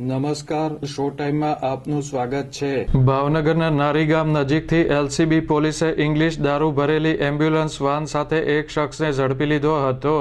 નમસ્કાર, શો ટાઈમમાં આપનું સ્વાગત છે. ભાવનગરના નારીગામ નજીકથી એલસીબી પોલીસે ઇંગ્લિશ દારૂ ભરેલી એમ્બ્યુલન્સ વાન સાથે એક શખ્સને ઝડપી લીધો હતો.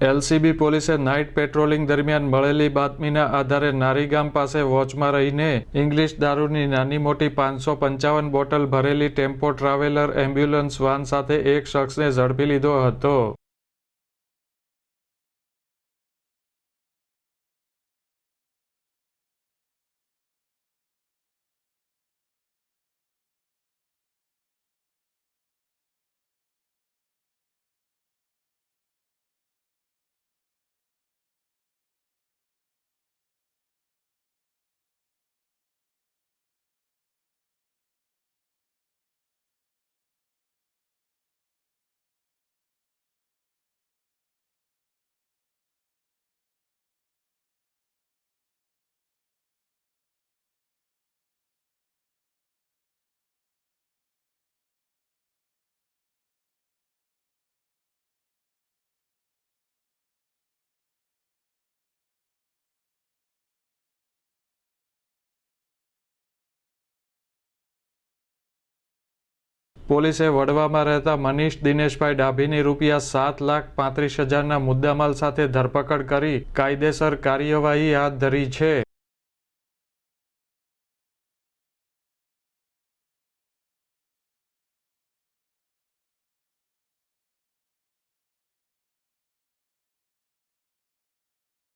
એલસીબી પોલીસે નાઇટ પેટ્રોલિંગ દરમિયાન મળેલી બાતમીના આધારે નારીગામ પાસે વોચમાં રહીને ઇંગ્લિશ દારૂની નાની મોટી પાંચસો પંચાવન બોટલ ભરેલી ટેમ્પો ટ્રાવેલર એમ્બ્યુલન્સ વાન સાથે એક શખ્સને ઝડપી લીધો હતો. પોલીસે વડવામાં રહેતા મનીષ દિનેશભાઈ ડાભીની રૂપિયા સાત લાખ પાંત્રીસ હજારના મુદ્દામાલ સાથે ધરપકડ કરી કાયદેસર કાર્યવાહી હાથ ધરી છે.